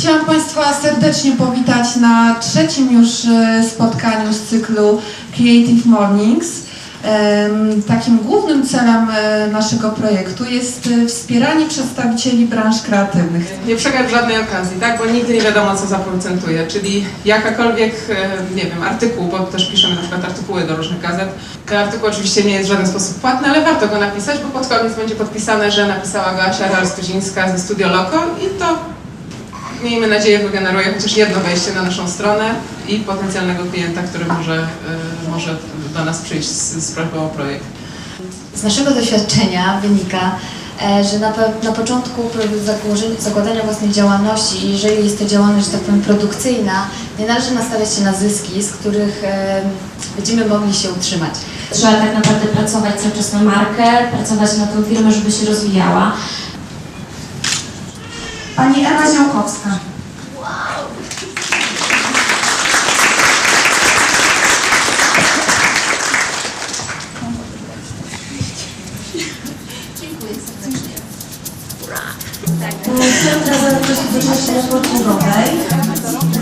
Chciałam Państwa serdecznie powitać na trzecim już e, spotkaniu z cyklu Creative Mornings. Takim głównym celem e, naszego projektu jest e, wspieranie przedstawicieli branż kreatywnych. Nie przegap żadnej okazji, tak? Bo nigdy nie wiadomo, co zaprocentuje. Czyli jakakolwiek, nie wiem, artykuł, bo też piszemy na przykład artykuły do różnych gazet. Ten artykuł oczywiście nie jest w żaden sposób płatny, ale warto go napisać, bo pod koniec będzie podpisane, że napisała go Asia Ralstuzińska ze Studio Loco i to, miejmy nadzieję, wygeneruje chociaż jedno wejście na naszą stronę i potencjalnego klienta, który może, e, może do nas przyjść z, z prośbą o projekt. Z naszego doświadczenia wynika, e, że na, na początku zakładania własnej działalności, jeżeli jest to działalność, że tak powiem, produkcyjna, nie należy nastawiać się na zyski, z których e, będziemy mogli się utrzymać. Trzeba tak naprawdę pracować cały czas na markę, pracować na tą firmę, żeby się rozwijała. Pani Ewa Ziałkowska. Chciałam zaprosić do części networkingowej.